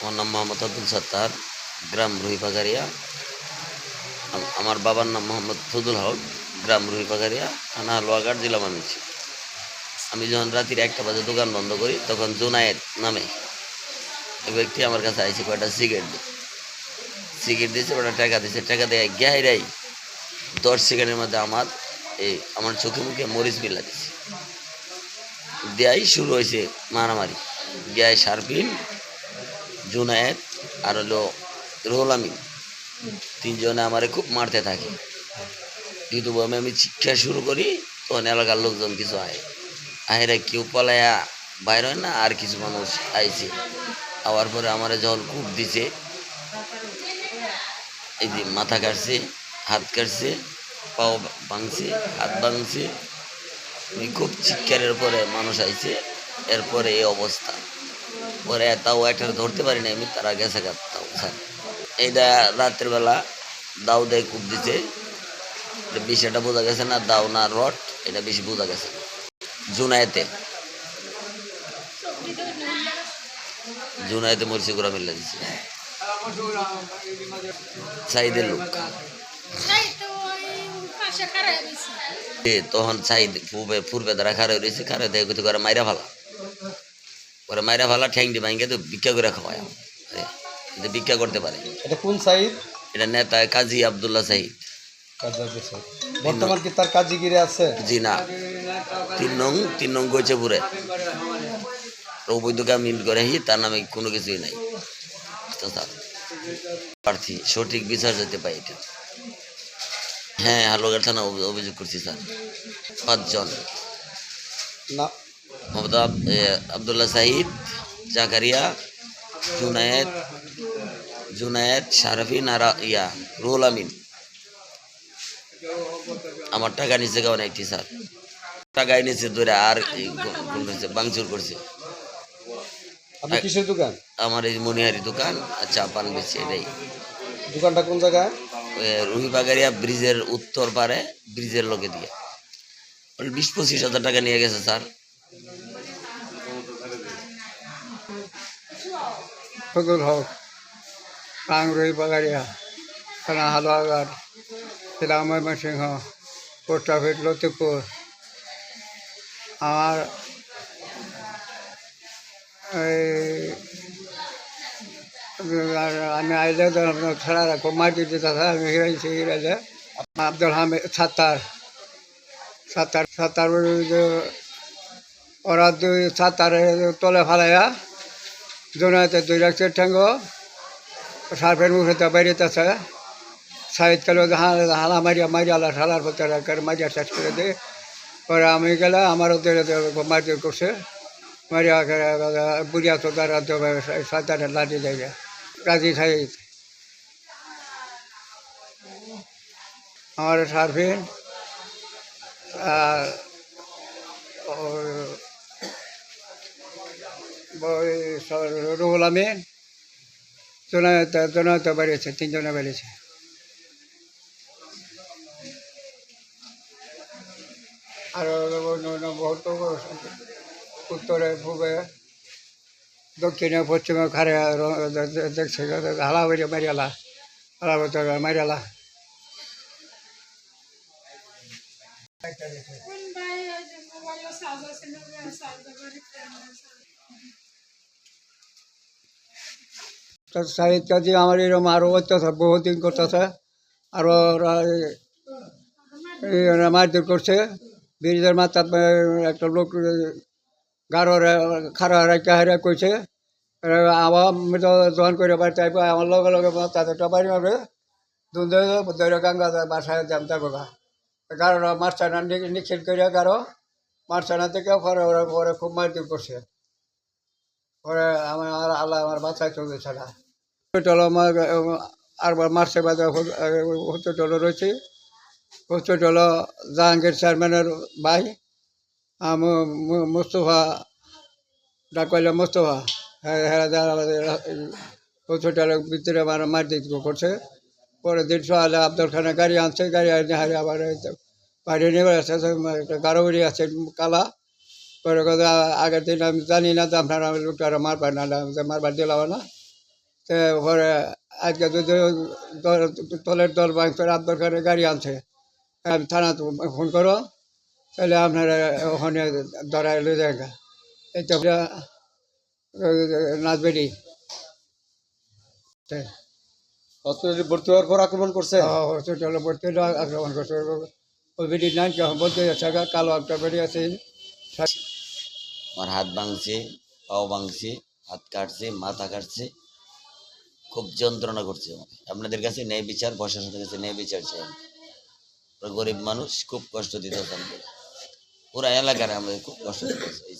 আমার নাম মোহাম্মদ আব্দুল সত্তার, গ্রাম রুহিপাগারিয়া আম- আমার বাবার নাম মোহাম্মদ ফজুল হক, গ্রাম রুহিপাগারিয়া থানা হালুয়াঘাট জেলা মানুষ আমি যখন রাত্রির একটা বাজে দোকান বন্ধ করি, তখন জুনায়েদ নামে এই ব্যক্তি আমার কাছে আইসে কয়টা সিগারেট দিয়ে। সিগারেট দিয়েছে ওটা টাকা দিয়েছে। টাকা দেয় গ্যাহাইরাই দশ সেকেন্ডের মধ্যে আমার এই আমার চোখে মুখে মরিচ বিলা দিছে দেয়াই শুরু হয়েছে মারামারি। গ্যায় শারপিন জুনায়েদ আর হলো রোহুল আমিন। তিনজনে আমারে খুব মারতে থাকে। কিন্তু আমি আমি শিক্ষা শুরু করি তখন এলাকার লোকজন কিছু আয়। আহেরা কেউ পলায়া বাইর হয় না আর কিছু মানুষ আইছে। আওয়ার পরে আমারে জল কূপ দিছে এই যে মাথা কাটছে হাত কাটছে পাও ভাঙছে হাত ভাঙছে খুব চিৎকারের পরে মানুষ আইছে। এরপরে এই অবস্থা। পরে তাও একটা ধরতে পারি না আমি তারা গেছে তাও স্যার। এইটা রাতের বেলা দাও দেয় কূপ দিছে এটা বেশি এটা বোঝা গেছে না দাও না রড এটা বেশি বোঝা গেছে। না জুনায়েতে। জুনায়েতে মরছি গোড়া মিল্লা দিছে। সাইদের লোক। খারাপ তখন সাইদ পূর্বে পূর্বে দ্বারা খারে রয়েছে খারে দেখে মাইরা ফালা। পরে মাইরা ফালা ঠ্যাং দি ভাঙ্গে তো ভিক্ষা করে খাওয়ায় আমার। এ, কিন্তু ভিক্ষা করতে পারে। এটা কোন সাইড এটা নেতা কাজী আবদুল্লাহ সাহিদ বর্তমান কি তার কাজীগিরি আছে? জি না। তিন নং তিন নং গৈচেপুরে অবৈধ কামিন করে হি তার নামে কোনো কিছুই নাই। প্রার্থী সঠিক বিচার যেতে পাই এটা। হ্যাঁ হালুয়াঘাট থানা অভিযোগ করছি স্যার। পাঁচজন। না মোহাম্মদ আব- আবদুল্লাহ সাহিদ জাকারিয়া জুনায়েদ জুনায়েদ শারফিন আর ইয়া রুহুল আমিন। আমার টাকা নিচে কেমন একটি স্যার। টাকা নিচে ধরে আর করছে বাংচুর করছে। কিসের দোকান? আমার এই মনিহারি দোকান আর চা পান বেচছে এটাই। দোকানটা কোন জায়গায়? রুহিবাগারিয়া ব্রিজের উত্তর পারে ব্রিজের লোকে দিয়ে। বিশ পঁচিশ হাজার টাকা নিয়ে গেছে স্যার। ফজল হক, কাংরই বাগারিয়া থানা হালুয়াঘাট, জেলা ময়মনসিংহ, পোস্ট অফিস লতিপুর আমার আমি আইলে ছাড়া রাখো মাটি দিতে আমি হিরাইছি হিরাইলে আব্দুল হামিদ সাত্তার সাত্তার সাত্তার ওরা দুই সাত্তারে তলে ফালাইয়া জোনাতে দুই রাখছে ঠেঙ্গ সার্ফের মুখে বেরিয়েতেছে সাইড কালো হালা মারিয়া মারিয়া ঢালার পথে করে, মারিয়া শেষ করে দিয়ে পরে আমি গেলে আমারও ধরে মারধর করছে। মারিয়া বুড়িয়া তো তারা তো সাঁতারে লাঠি দেয় কাজী সাইড আমার সার্ফিন আর রুহুল আমিন বেরিয়েছে, তিনজনে বেরিয়েছে। আর বহুত উত্তরে পূবে, দক্ষিণে, পশ্চিমে খারে দেখছে হালা বেরিয়ে মারিয়ালা, হালা বছর মারিয়ালা। সাহিদ কাজী আমার এরকম আরও অত্যাচার, বহুদিন করতেছে। আরও মারধর করছে। ব্রিজের মাথা একটা লোক গারো খারা রাখা হারা কইছে। আমার দোকান করে বাড়িতে আমার লগে লগে তাদের টপারি মারবে। দুধ দৈর গাঙ্গা বাসায় দাম থাকব গারো মারছে না নিখিল করে মারছে না থেকে পরে ওরা, পরে খুব মারধর করছে। পরে আমার আর আল্লাহ আমার বাচ্চায় চলতেছে না হসপিটাল আমার আরবার মার্চে বাদে হসপিটাল রয়েছে। হসপিটাল জাহাঙ্গীর চেয়ারম্যানের ভাই আহ, মু- মু- মুস্তফা ডাকাইলে মুস্তফা। হ্যাঁ হ্যাঁ হসপিটালের ভিতরে আমার মার মারপিট করছে। পরে দিন সকালে আব্দুল খানের গাড়ি আনছে গাড়ি আনে হারে আবার বাড়ি নিয়ে আসছে গাড়ো আছে কালা। পরে কথা আগের দিন আমি জানি না যে আপনারা লোকটা মারবার না মারবার দিলাম না তো পরে আজকে যদি তলের দল ভাঙছে আব্দুল খানের গাড়ি আনছে আমি থানা ফোন করো তাহলে আপনারা ওখানে ধরা এলো জায়গা এই তো হসপিটালে ভর্তি হওয়ার পর আক্রমণ করছে হসপিটালে ভর্তি আক্রমণ করছে বলতে কালো একটা বেরি আছে আমার হাত ভাঙছে, পাও ভাঙছে, হাত কাটছে, মাথা কাটছে, খুব যন্ত্রণা করছে আপনাদের কাছে ন্যায় বিচার, প্রশাসনের কাছে ন্যায় বিচার চাই গরিব মানুষ, খুব কষ্ট দিতে পুরা এলাকার আমাদের খুব কষ্ট দিতে এই